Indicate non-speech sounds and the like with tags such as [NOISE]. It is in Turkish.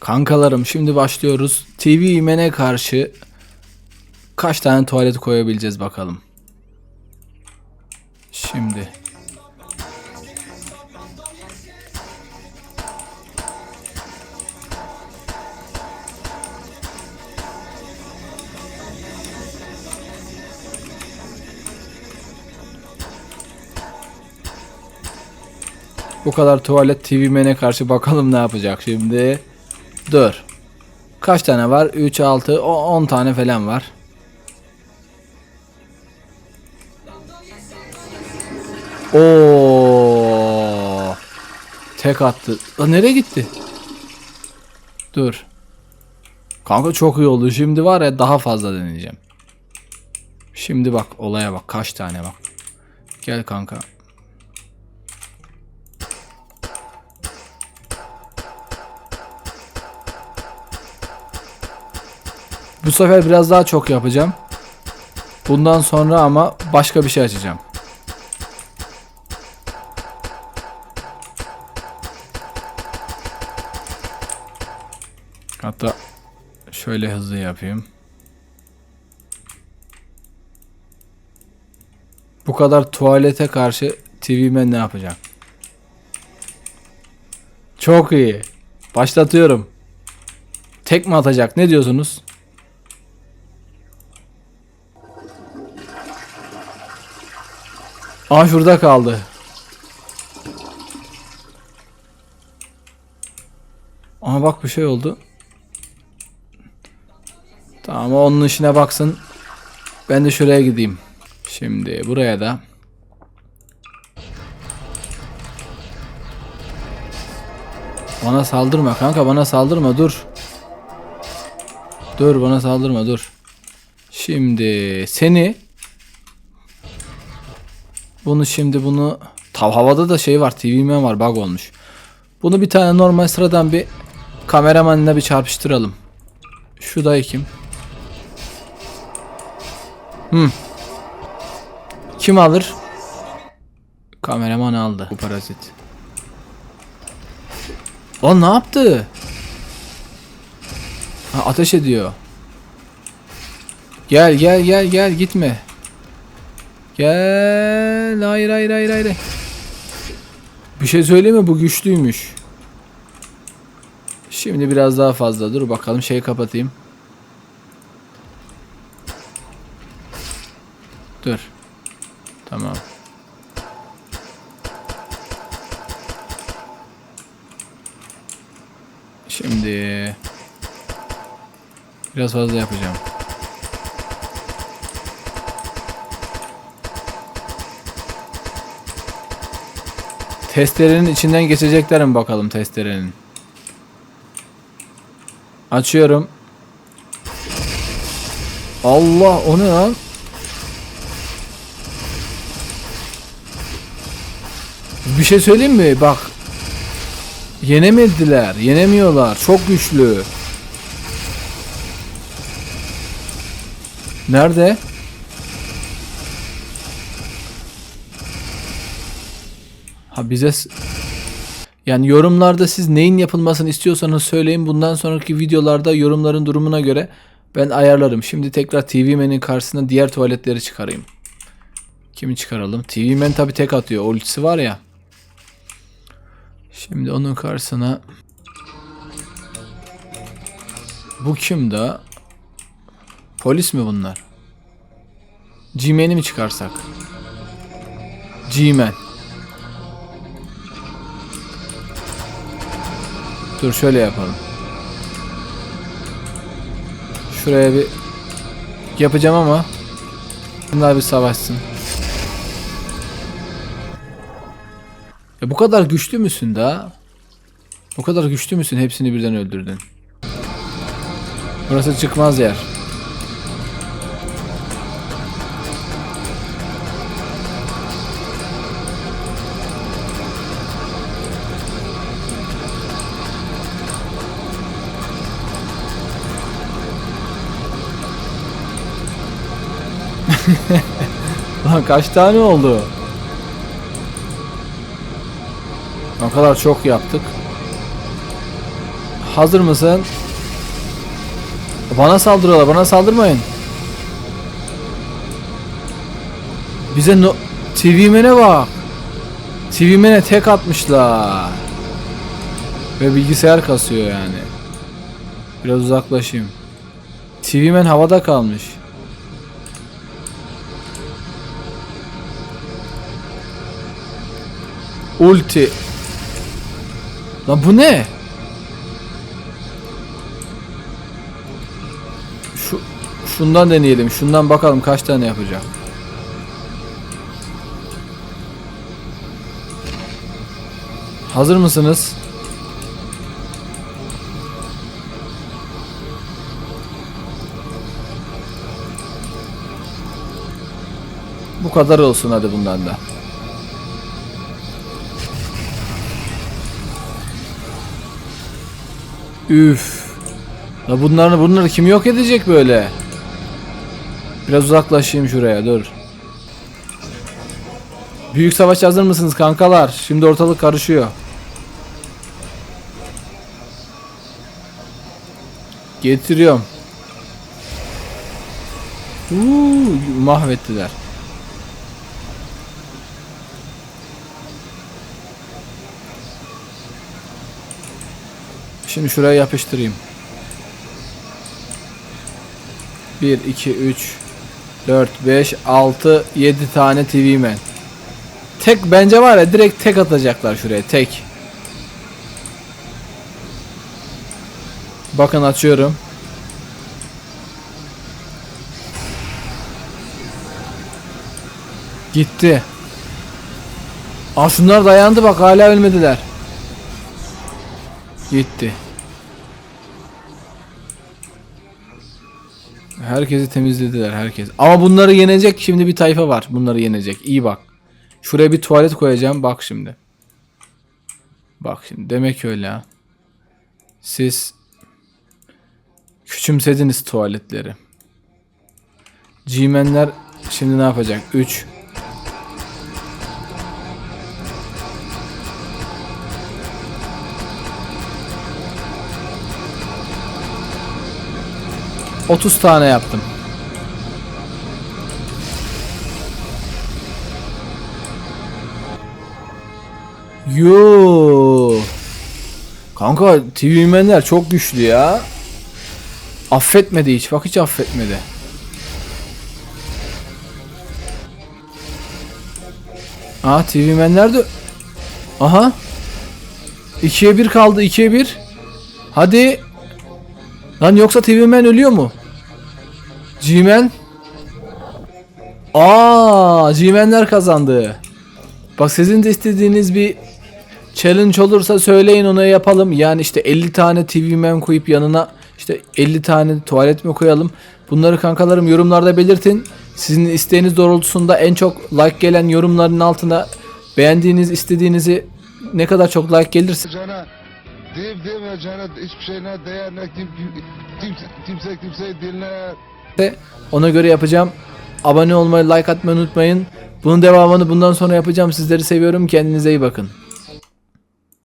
Kankalarım şimdi başlıyoruz. TV imene karşı kaç tane tuvalet koyabileceğiz bakalım. Şimdi. Bu kadar tuvalet TV mene karşı bakalım ne yapacak şimdi. Dur. Kaç tane var? 3, 6, 10 tane falan var. Oo. Tek attı. Lan nereye gitti? Dur. Kanka çok iyi oldu. Şimdi var ya daha fazla deneyeceğim. Şimdi bak olaya bak. Kaç tane bak. Gel kanka. Bu sefer biraz daha çok yapacağım. Bundan sonra ama başka bir şey açacağım. Hatta şöyle hızlı yapayım. Bu kadar tuvalete karşı TV'me ne yapacağım? Çok iyi. Başlatıyorum. Tek mi atacak? Ne diyorsunuz? Aa şurada kaldı. Ama bak bir şey oldu. Tamam onun işine baksın. Ben de şuraya gideyim. Şimdi buraya da. Bana saldırma kanka bana saldırma dur. Dur bana saldırma dur. Şimdi seni bunu şimdi bunu tav havada da şey var TV'men var bug olmuş. Bunu bir tane normal sıradan bir kameramanla bir çarpıştıralım. Şu da kim? Hmm. Kim alır? Kameraman aldı. Bu parazit. Lan ne yaptı? Ha, ateş ediyor. Gel gel gel gel gitme. Gel. Hayır hayır hayır hayır. Bir şey söyleyeyim mi? Bu güçlüymüş. Şimdi biraz daha fazla. Dur bakalım şeyi kapatayım. Dur. Tamam. Şimdi biraz fazla yapacağım. Testerenin içinden geçecekler mi bakalım testerenin. Açıyorum. Allah o ne lan? Bir şey söyleyeyim mi? Bak. Yenemediler. Yenemiyorlar. Çok güçlü. Nerede? Ha bize yani yorumlarda siz neyin yapılmasını istiyorsanız söyleyin. Bundan sonraki videolarda yorumların durumuna göre ben ayarlarım. Şimdi tekrar TV Man'in karşısına diğer tuvaletleri çıkarayım. Kimi çıkaralım? TV Man tabi tek atıyor. Ultisi var ya. Şimdi onun karşısına bu kim da? Polis mi bunlar? G-Man'i mi çıkarsak? G-Man. Dur şöyle yapalım. Şuraya bir yapacağım ama bunlar bir savaşsın. Ya bu kadar güçlü müsün daha? Bu kadar güçlü müsün? Hepsini birden öldürdün. Burası çıkmaz yer. [LAUGHS] Lan kaç tane oldu? O kadar çok yaptık. Hazır mısın? Bana saldırıyorlar. Bana saldırmayın. Bize no TV Man'e bak. TV Man'e tek atmışlar. Ve bilgisayar kasıyor yani. Biraz uzaklaşayım. TV Man havada kalmış. Ulti. Lan bu ne? Şu şundan deneyelim. Şundan bakalım kaç tane yapacak. Hazır mısınız? Bu kadar olsun hadi bundan da. Üf. La bunları bunları kim yok edecek böyle? Biraz uzaklaşayım şuraya dur. Büyük savaş hazır mısınız kankalar? Şimdi ortalık karışıyor. Getiriyorum. Uuu, mahvettiler. Şimdi şuraya yapıştırayım. 1, 2, 3, 4, 5, 6, 7 tane TV man. Tek bence var ya direkt tek atacaklar şuraya tek. Bakın açıyorum. Gitti. Aslında dayandı bak hala ölmediler. Gitti. Herkesi temizlediler herkes. Ama bunları yenecek şimdi bir tayfa var. Bunları yenecek. İyi bak. Şuraya bir tuvalet koyacağım. Bak şimdi. Bak şimdi. Demek öyle ha. Siz küçümsediniz tuvaletleri. G-Men'ler şimdi ne yapacak? 3 30 tane yaptım. Yo. Kanka TV menler çok güçlü ya. Affetmedi hiç. Bak hiç affetmedi. Aa TV menler de Aha. 2'ye 1 kaldı. 2'ye 1. Hadi. Lan yoksa TV Man ölüyor mu? G-Man? Aa, G-Man'ler kazandı. Bak sizin de istediğiniz bir challenge olursa söyleyin onu yapalım. Yani işte 50 tane TV Man koyup yanına işte 50 tane tuvalet mi koyalım? Bunları kankalarım yorumlarda belirtin. Sizin isteğiniz doğrultusunda en çok like gelen yorumların altına beğendiğiniz, istediğinizi ne kadar çok like gelirse cana deyip demeyeceğine hiçbir şeyine değer ne kim, kim, kimse kimseyi dinler. De ona göre yapacağım. Abone olmayı, like atmayı unutmayın. Bunun devamını bundan sonra yapacağım. Sizleri seviyorum. Kendinize iyi bakın.